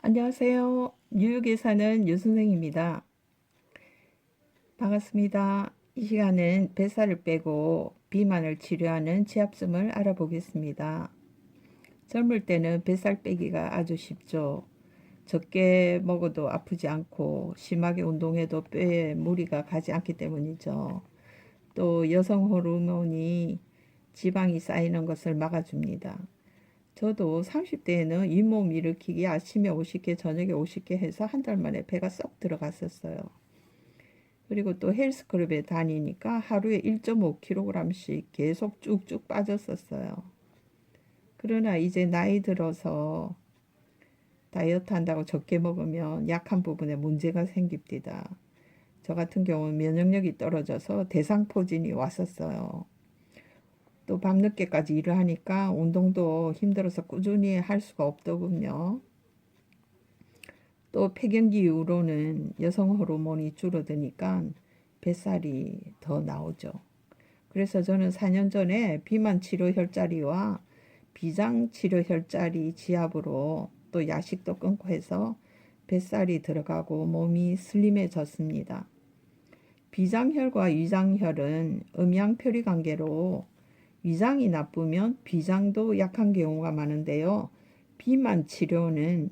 안녕하세요. 뉴욕에 사는 유선생입니다. 반갑습니다. 이 시간은 뱃살을 빼고 비만을 치료하는 지압점을 알아보겠습니다. 젊을 때는 뱃살 빼기가 아주 쉽죠. 적게 먹어도 아프지 않고 심하게 운동해도 뼈에 무리가 가지 않기 때문이죠. 또 여성 호르몬이 지방이 쌓이는 것을 막아줍니다. 저도 30대에는 잇몸 일으키기 아침에 50개, 저녁에 50개 해서 한 달 만에 배가 쏙 들어갔었어요. 그리고 또 헬스클럽에 다니니까 하루에 1.5kg씩 계속 쭉쭉 빠졌었어요. 그러나 이제 나이 들어서 다이어트 한다고 적게 먹으면 약한 부분에 문제가 생깁니다. 저 같은 경우는 면역력이 떨어져서 대상포진이 왔었어요. 또 밤늦게까지 일을 하니까 운동도 힘들어서 꾸준히 할 수가 없더군요. 또 폐경기 이후로는 여성 호르몬이 줄어드니까 뱃살이 더 나오죠. 그래서 저는 4년 전에 비만 치료 혈자리와 비장 치료 혈자리 지압으로 또 야식도 끊고 해서 뱃살이 들어가고 몸이 슬림해졌습니다. 비장혈과 위장혈은 음양표리 관계로 위장이 나쁘면 비장도 약한 경우가 많은데요. 비만 치료는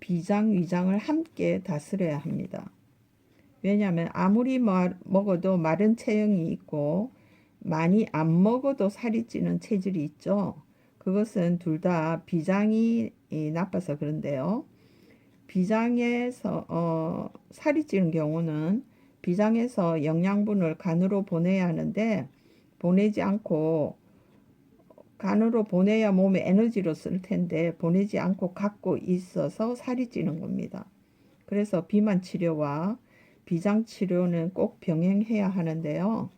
비장, 위장을 함께 다스려야 합니다. 왜냐하면 아무리 먹어도 마른 체형이 있고 많이 안 먹어도 살이 찌는 체질이 있죠. 그것은 둘 다 비장이 나빠서 그런데요. 비장에서 어, 살이 찌는 경우는 비장에서 영양분을 간으로 보내야 하는데 보내지 않고 간으로 보내야 몸에 에너지로 쓸 텐데 보내지 않고 갖고 있어서 살이 찌는 겁니다. 그래서 비만 치료와 비장 치료는 꼭 병행해야 하는데요.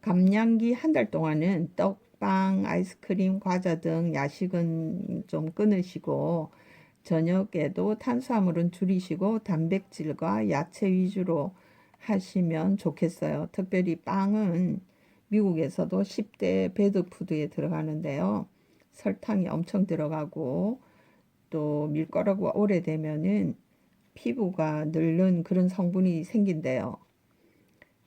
감량기 한 달 동안은 떡, 빵, 아이스크림, 과자 등 야식은 좀 끊으시고 저녁에도 탄수화물은 줄이시고 단백질과 야채 위주로 하시면 좋겠어요. 특별히 빵은 미국에서도 10대 배드푸드에 들어가는데요. 설탕이 엄청 들어가고 또 밀가루가 오래되면은 피부가 늙는 그런 성분이 생긴대요.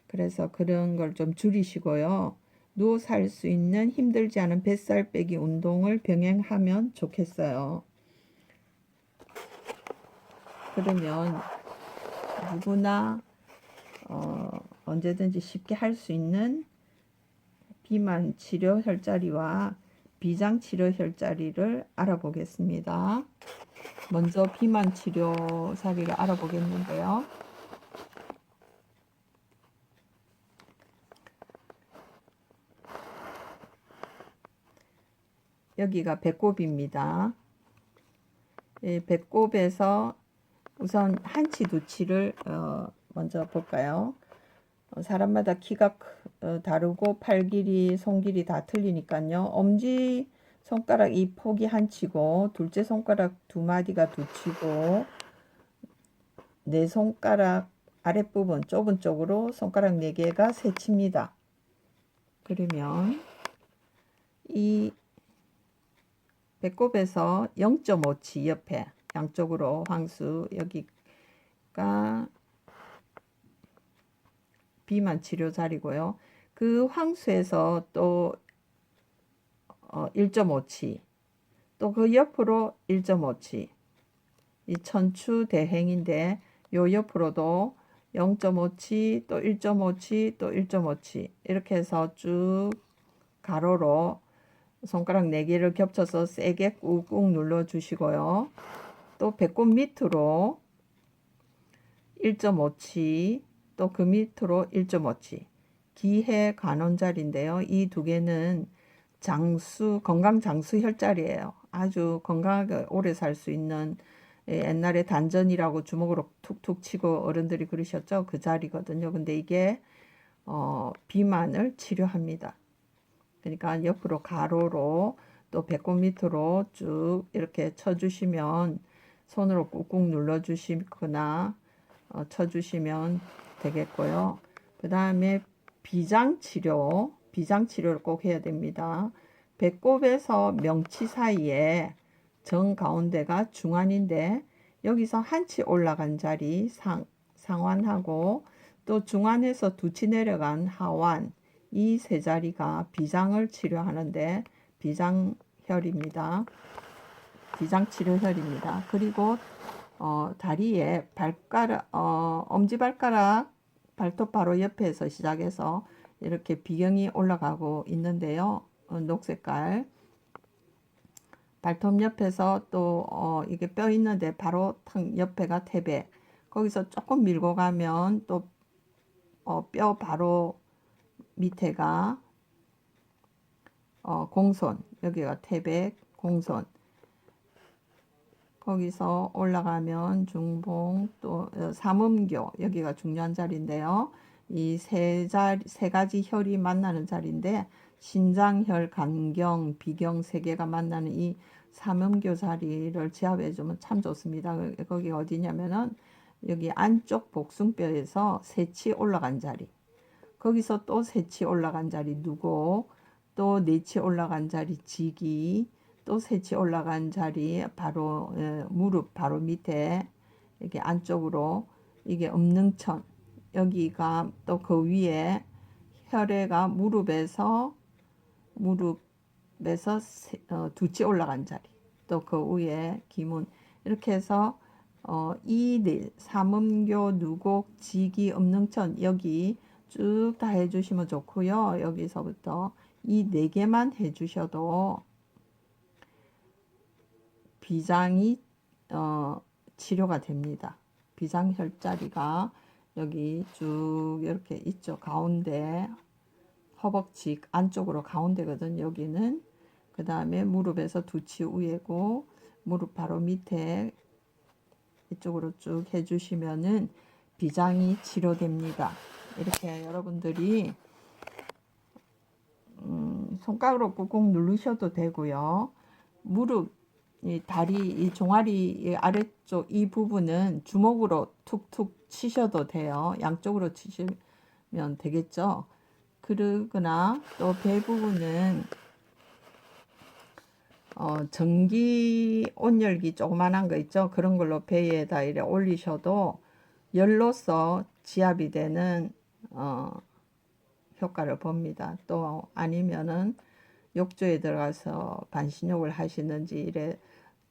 그래서 그런 걸 좀 줄이시고요. 누워 살 수 있는 힘들지 않은 뱃살 빼기 운동을 병행하면 좋겠어요. 그러면 누구나 어, 언제든지 쉽게 할 수 있는 비만 치료 혈자리와 비장 치료 혈자리를 알아보겠습니다. 먼저 비만 치료 자리를 알아보겠는데요. 여기가 배꼽입니다. 예, 배꼽에서 우선 한치 두치를 어, 먼저 볼까요? 어, 사람마다 키가 어, 다르고 팔 길이, 손 길이 다 틀리니까요. 엄지 손가락 이 폭이 한 치고 둘째 손가락 두 마디가 두 치고 네 손가락 아랫부분 좁은 쪽으로 손가락 네 개가 세 칩니다. 그러면 이 배꼽에서 0.5치 옆에 양쪽으로 황수 여기가 비만 치료 자리고요. 그 황수에서 또 어, 1.5치 또 그 옆으로 1.5치 이 천추 대행인데 요 옆으로도 0.5치 또 1.5치 또 1.5치 이렇게 해서 쭉 가로로 손가락 4개를 겹쳐서 세게 꾹꾹 눌러 주시고요. 또 배꼽 밑으로 1.5치 또 그 밑으로 1.5치 기해 간원자리인데요. 이 두 개는 장수 건강 장수 혈자리예요. 아주 건강하게 오래 살 수 있는 예, 옛날에 단전이라고 주먹으로 툭툭 치고 어른들이 그러셨죠. 그 자리거든요. 근데 이게 어, 비만을 치료합니다. 그러니까 옆으로 가로로 또 배꼽 밑으로 쭉 이렇게 쳐주시면 손으로 꾹꾹 눌러주시거나 어, 쳐주시면 되겠고요. 그 다음에 비장 치료, 비장 치료를 꼭 해야 됩니다. 배꼽에서 명치 사이에 정 가운데가 중안인데 여기서 한치 올라간 자리 상, 상완하고 또 중안에서 두치 내려간 하완 이 세 자리가 비장을 치료하는데 비장혈입니다. 비장치료혈입니다. 그리고 어, 다리에 발가락, 어, 엄지발가락 발톱 바로 옆에서 시작해서 이렇게 비경이 올라가고 있는데요. 어, 녹색깔. 발톱 옆에서 또 어, 이게 뼈 있는데 바로 탕 옆에가 태백. 거기서 조금 밀고 가면 또 어, 뼈 바로 밑에가 어, 공손. 여기가 태백, 공손. 거기서 올라가면 중봉 또 어, 삼음교 여기가 중요한 자리인데요. 이 세 자리 세 가지 혈이 만나는 자리인데 신장혈, 간경, 비경 세 개가 만나는 이 삼음교 자리를 지압해 주면 참 좋습니다. 그- 거기 어디냐면은 여기 안쪽 복숭뼈에서 세치 올라간 자리. 거기서 또 세치 올라간 자리 누고 또 네치 올라간 자리 지기 또 세치 올라간 자리 바로 예, 무릎 바로 밑에 이렇게 안쪽으로 이게 엄능천. 여기가 또 그 위에 혈액가 무릎에서 무릎에서 세- 어, 두치 올라간 자리. 또 그 위에 기문. 이렇게 해서 어, 이일 삼음교 누곡 지기 엄능천 여기 쭉 다 해주시면 좋고요. 여기서부터 이 네 개만 해주셔도 비장이 어, 치료가 됩니다. 비장 혈자리가 여기 쭉 이렇게 있죠. 가운데 허벅지 안쪽으로 가운데거든. 여기는 그 다음에 무릎에서 두치 위에고 무릎 바로 밑에 이쪽으로 쭉 해주시면은 비장이 치료됩니다. 이렇게 여러분들이 음, 손가락으로 꾹꾹 누르셔도 되고요. 무릎 이 다리 이 종아리 이 아래쪽 이 부분은 주먹으로 툭툭 치셔도 돼요. 양쪽으로 치시면 되겠죠. 그러거나 또 배 부분은 어, 전기 온열기 조그만한 거 있죠. 그런 걸로 배에다 이래 올리셔도 열로서 지압이 되는 어, 효과를 봅니다. 또 아니면은 욕조에 들어가서 반신욕을 하시는지 이래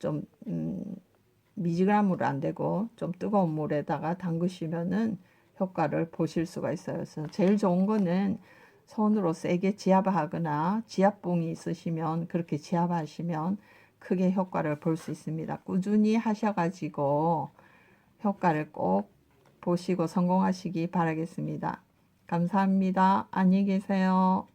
좀 음, 미지근함으로 안 되고 좀 뜨거운 물에다가 담그시면은 효과를 보실 수가 있어요. 그래서 제일 좋은 거는 손으로 세게 지압하거나 지압봉이 있으시면 그렇게 지압하시면 크게 효과를 볼 수 있습니다. 꾸준히 하셔가지고 효과를 꼭 보시고 성공하시기 바라겠습니다. 감사합니다. 안녕히 계세요.